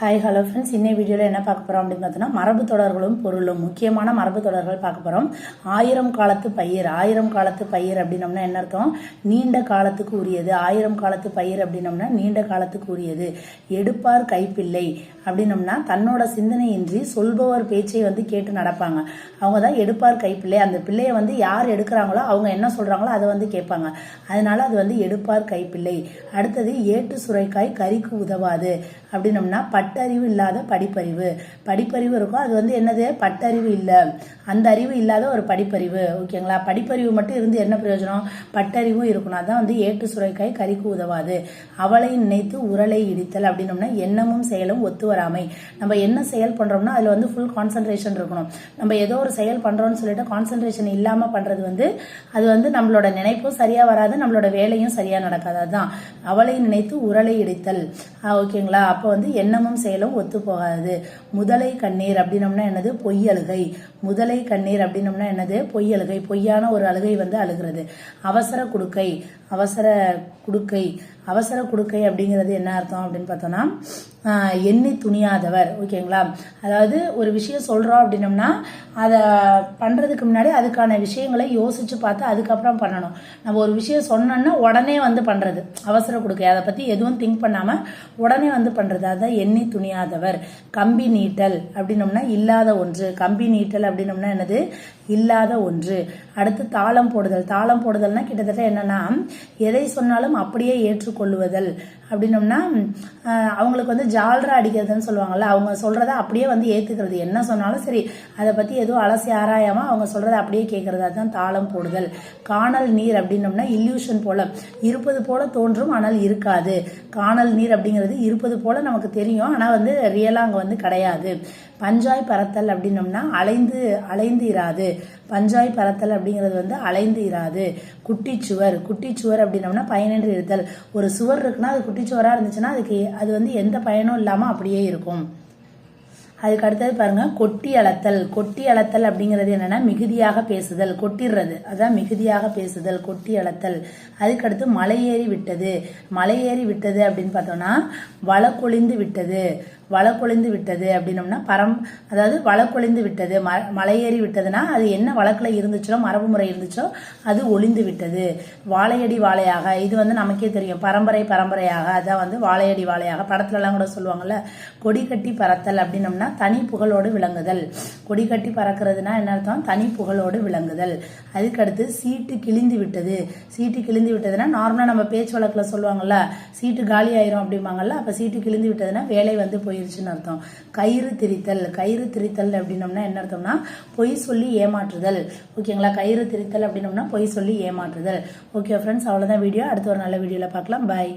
Hi hello friends இன்னை வீடியோவில் என்ன பார்க்க போகிறோம் அப்படின்னு பார்த்தோன்னா மரபு தொடர்களும் பொருளும் முக்கியமான மரபு தொடர்கள் பார்க்க போகிறோம் ஆயிரம் காலத்து பயிர் ஆயிரம் காலத்து பயிர் அப்படின்னம்னா என்ன அர்த்தம்? நீண்ட காலத்துக்கு உரியது. ஆயிரம் காலத்து பயிர் அப்படின்னம்னா நீண்ட காலத்துக்கு உரியது. எடுப்பார் கைப்பிள்ளை அப்படின்னம்னா தன்னோட சிந்தனையின்றி சொல்பவர் பேச்சை வந்து கேட்டு நடப்பாங்க. அவங்க தான் எடுப்பார் கைப்பிள்ளை. அந்த பிள்ளையை வந்து யார் எடுக்கிறாங்களோ அவங்க என்ன சொல்கிறாங்களோ அதை வந்து கேட்பாங்க. அதனால அது வந்து எடுப்பார் கைப்பிள்ளை. அடுத்தது ஏட்டு சுரைக்காய் கறிக்கு உதவாது அப்படின்னம்னா பட்டறிவு இல்லாத படிப்பறிவு. படிப்பறிவு இருக்கும். அது வந்து என்னது? பட்டறிவு இல்லை. அந்த அறிவு இல்லாத ஒரு படிப்பறிவு. ஓகேங்களா படிப்பறிவு மட்டும் இருந்து என்ன பிரயோஜனம்? பட்டறிவும் இருக்கணும். அதான் வந்து ஏட்டு சுரைக்காய் கறிக்கு உதவாது. அவளை நினைத்து உரலை இடித்தல் அப்படின்னோம்னா எண்ணமும் செயலும் ஒத்து வராமை. நம்ம என்ன செயல் பண்ணுறோம்னா அதில் வந்து ஃபுல் கான்சென்ட்ரேஷன் இருக்கணும். நம்ம ஏதோ ஒரு செயல் பண்ணுறோம்னு சொல்லிட்டு கான்சென்ட்ரேஷன் இல்லாமல் பண்ணுறது வந்து அது வந்து நம்மளோட நினைப்பும் சரியாக வராது நம்மளோட வேலையும் சரியாக நடக்காது. அதுதான் அவளை நினைத்து உரலை இடித்தல். ஓகேங்களா அப்போ வந்து எண்ணமும் செயலும் ஒத்து போகாது. முதலை கண்ணீர் அப்படின்னம்னா என்னது? பொய் அழுகை. முதலை கண்ணீர் அப்படின்னம்னா என்னது? பொய் அழுகை. பொய்யான ஒரு அழுகை வந்து அழுகிறது. அவசர குடுக்கை. அவசர குடுக்கை. அவசர குடுக்கை அப்படிங்கிறது என்ன அர்த்தம் அப்படின்னு பார்த்தோம்னா எண்ணி துணியாதவர். ஓகேங்களா? அதாவது ஒரு விஷயம் சொல்கிறோம் அப்படின்னம்னா அதை பண்ணுறதுக்கு முன்னாடி அதுக்கான விஷயங்களை யோசித்து பார்த்து அதுக்கப்புறம் பண்ணணும். நம்ம ஒரு விஷயம் சொன்னோன்னா உடனே வந்து பண்ணுறது அவசரம் கொடுக்க. அதை பற்றி எதுவும் திங்க் பண்ணாமல் உடனே வந்து பண்ணுறது அதான் எண்ணி துணியாதவர். கம்பி நீட்டல் அப்படின்னம்னா இல்லாத ஒன்று. கம்பி நீட்டல் அப்படின்னம்னா என்னது? இல்லாத ஒன்று. அடுத்து தாளம் போடுதல். தாளம் போடுதல்னா கிட்டத்தட்ட என்னன்னா எதை சொன்னாலும் அப்படியே ஏற்றுக்கொள்ளுவதல். அப்படின்னம்னா அவங்களுக்கு வந்து ஜால்ரா அடிக்கிறதுன்னு சொல்லுவாங்கல்ல அவங்க சொல்றத அப்படியே வந்து ஏத்துக்கிறது. என்ன சொன்னாலும் சரி அதை பத்தி எதுவும் அலசி ஆராயாம அவங்க சொல்றத அப்படியே கேட்கறது அதுதான் தாளம் போடுதல். காணல் நீர் அப்படின்னம்னா இல்யூஷன் போல. இருப்பது போல தோன்றும் ஆனால் இருக்காது. காணல் நீர் அப்படிங்கிறது இருப்பது போல நமக்கு தெரியும் ஆனா வந்து ரியலா அங்க வந்து கிடையாது. பஞ்சாய் பறத்தல் அப்படின்னம்னா அலைந்து அலைந்து இராது பஞ்சாய் பறத்தல் அப்படிங்கிறது வந்து அலைந்து இராது குட்டிச்சுவர். குட்டிச்சுவர் அப்படின்னம்னா பயனின்றி இருத்தல். ஒரு சுவர் இருக்குன்னா அது குட்டிச்சுவராக இருந்துச்சுன்னா அதுக்கு அது வந்து எந்த பயனும் இல்லாமல் அப்படியே இருக்கும். அதுக்கு அடுத்தது பாருங்க கொட்டி அளத்தல். கொட்டி அளத்தல் அப்படிங்கிறது என்னன்னா மிகுதியாக பேசுதல். கொட்டிடுறது. அதான் மிகுதியாக பேசுதல். கொட்டி அளத்தல். அதுக்கடுத்து மலையேறி விட்டது. மலையேறி விட்டது அப்படின்னு பார்த்தோம்னா வளக்கொழிந்து விட்டது. வளக்குழிந்து விட்டது அப்படின்னம்னா பரம் அதாவது வளக்குழிந்து விட்டது ம மலையேறி விட்டதுன்னா அது என்ன வழக்கில் இருந்துச்சோ மரபு முறை இருந்துச்சோ அது ஒளிந்து விட்டது. வாழையடி வாழையாக இது வந்து நமக்கே தெரியும். பரம்பரை பரம்பரையாக அதான் வந்து வாழையடி வாழையாக படத்துலலாம் கூட சொல்லுவாங்கல்ல கொடி கட்டி பறத்தல் அப்படின்னம்னா தனி புகழோடு விளங்குதல். கொடி கட்டி பறக்கிறதுனா என்ன அர்த்தம்? தனி புகழோடு விளங்குதல். அதுக்கடுத்து சீட்டு கிழிந்து விட்டது. சீட்டு கிழிந்து விட்டதுன்னா நார்மலாக நம்ம பேச்சு வழக்கில் சொல்லுவாங்கல்ல சீட்டு காலி ஆயிரும் அப்படிம்பாங்கல்ல அப்போ சீட்டு கிழிந்து விட்டதுன்னா வேலை வந்து போய் போயிருச்சுன்னு அர்த்தம். கயிறு திரித்தல். கயிறு திரித்தல் அப்படின்னம்னா என்ன அர்த்தம்னா பொய் சொல்லி ஏமாற்றுதல். ஓகேங்களா? கயிறு திரித்தல் அப்படின்னம்னா பொய் சொல்லி ஏமாற்றுதல். ஓகே ஃப்ரெண்ட்ஸ் அவ்வளோதான் வீடியோ அடுத்த ஒரு நல்ல வீடியோவில் பார்க்கலாம். பை